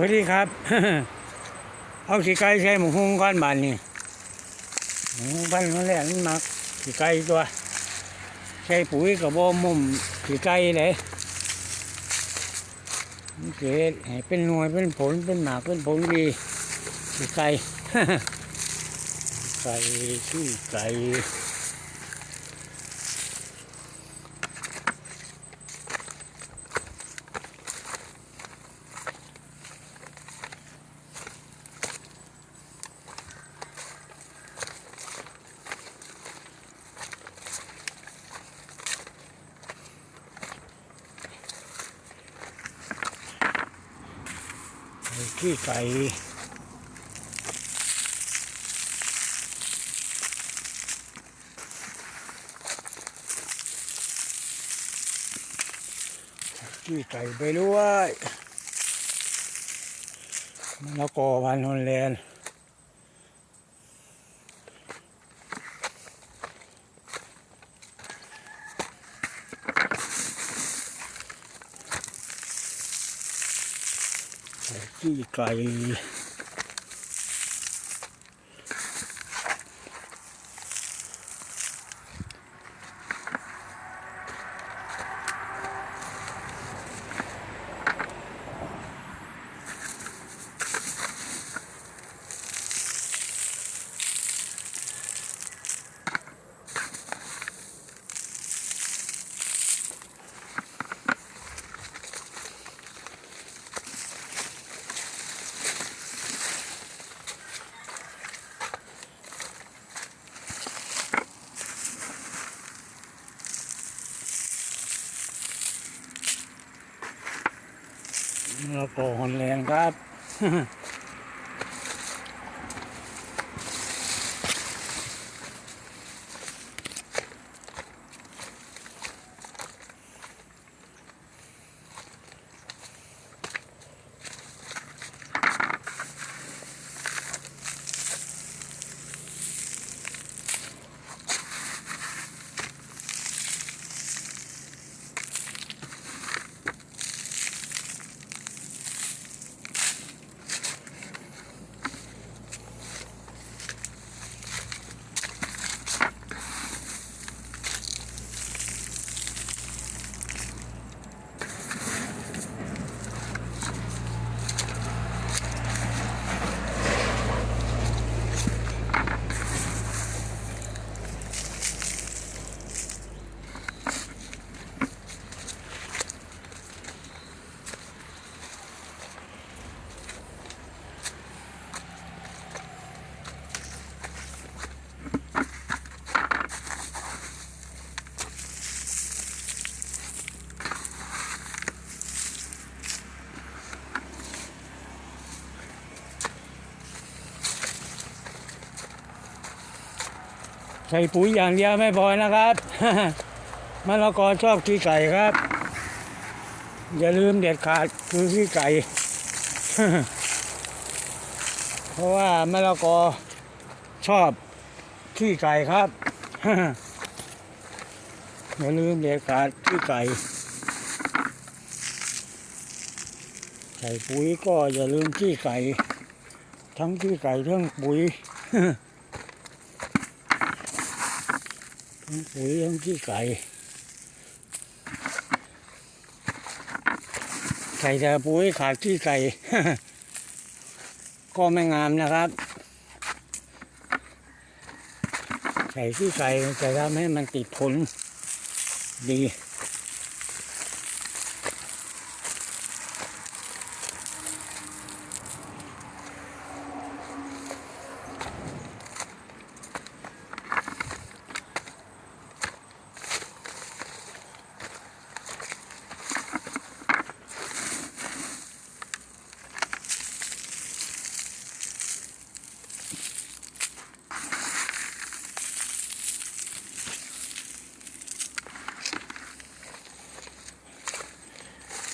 วัสดีครับ เอาขี้ไก่ใส่หมูหุ้งก้อนบานนี่หมูบ้านมันแหลมันมักขี้ไก่ตัวใส่ปุ๋ยกับบ่มุมขี้ไก่เลยมันเกิดเป็นหน่วยเป็นผลเป็นหมากเป็นผลดีขี้ไก่ไก่ขี้ไก่ ที่ไก่ขี้ไก่ไปด้วยมะละกอพันธุ์ฮอลแลนด์ ขี้ไก่ เราโกหอนแรงครับ ส่ปุ๋ยอย่างเดียวไม่พอนะครับมะละกอชอบขี้ไก่ครับ อย่าลืมเด็ดขาดคือขี้ไก่ เพราะว่ามะละกอชอบขี้ไก่ครับ อย่าลืมเด็ดขาดขี้ไก่ใส่ปุ๋ยก็อย่าลืมขี้ไก่ ทั้งขี้ไก่ทั้งปุ๋ย ทั้งปุ๋ยทั้งขี้ไก่ไก่แต่ปุ๋ยขาดขี้ไก่ ก็ไม่งามนะครับใส่ขี้ไก่จะทำให้มันติดผลดี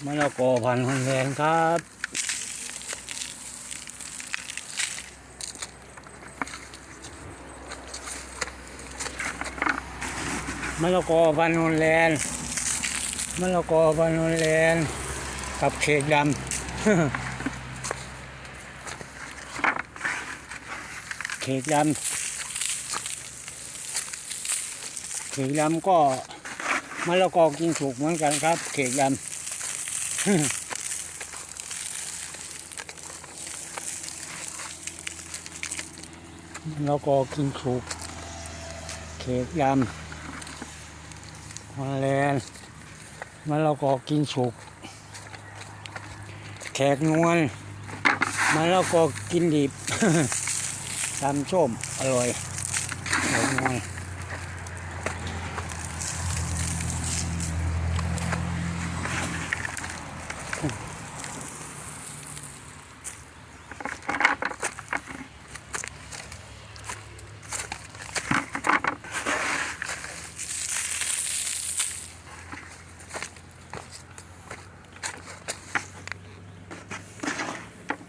มะละกอพันธุ์แรงครับมะละกอพันธุ์นแลนด์มะละกอพันธุ์นแลนด์กับเขกดำเขกดำเขกดำก็มะละกอกินถูกเหมือนกันครับ เขกดำ มะละกอกินสุกเขกดำฮอลแลนด์มะละกอกินสุก แขกนวลมาแล้วก็กินดิบทำส้มอร่อยแขกนวล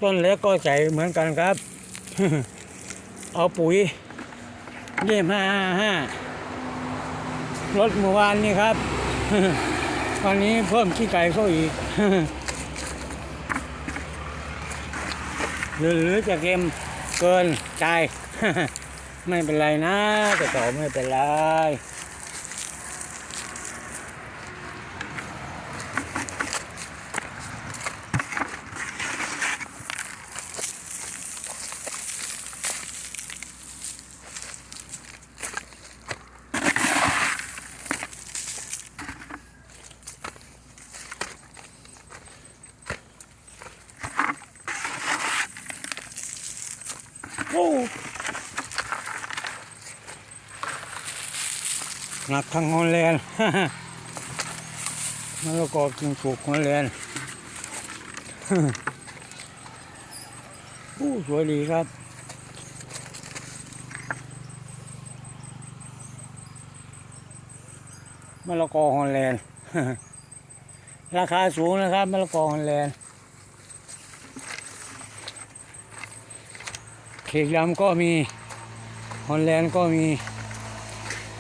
ต้นเล็กก็ใส่เหมือนกันครับ เอาปุ๋ยเยี่ยมห้าห้ารถเมื่อวานนี่ครับวันนี้เพิ่มขี้ไก่เข้าอีกหรือจะเค็มเกินใจ ไม่เป็นไรนะแต่ต่อไม่เป็นไร โอ้ หนักทางฮอลแลนด์มะละกอกินสุกฮอลแลนด์โอ้สวยดีครับมะละกอฮอลแลนด์ราคาสูงนะครับมะละกอฮอลแลนด์เขกดำก็มีฮอลแลนด์ก็มี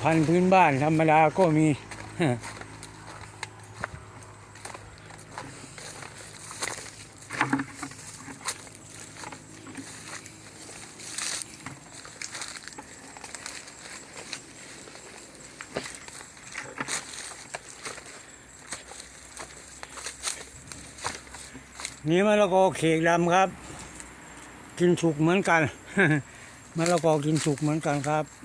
พันธุ์พื้นบ้านธรรมดาก็มี นี่มะละกอเขกดำครับ กินสุกเหมือนกันมะละกอกินสุกเหมือนกันครับ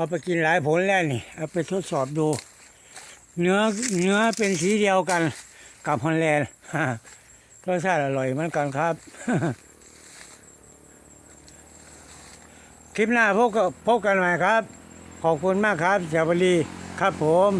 เอาไปกินหลายผลแล้วนี่ เอาไปทดสอบดู เนื้อเนื้อเป็นสีเดียวกันกับฮอลแลนด์รสชาติอร่อยเหมือนกันครับ คลิปหน้าพบกับพบกันใหม่ครับ ขอบคุณมากครับเจ้าบรีครับผม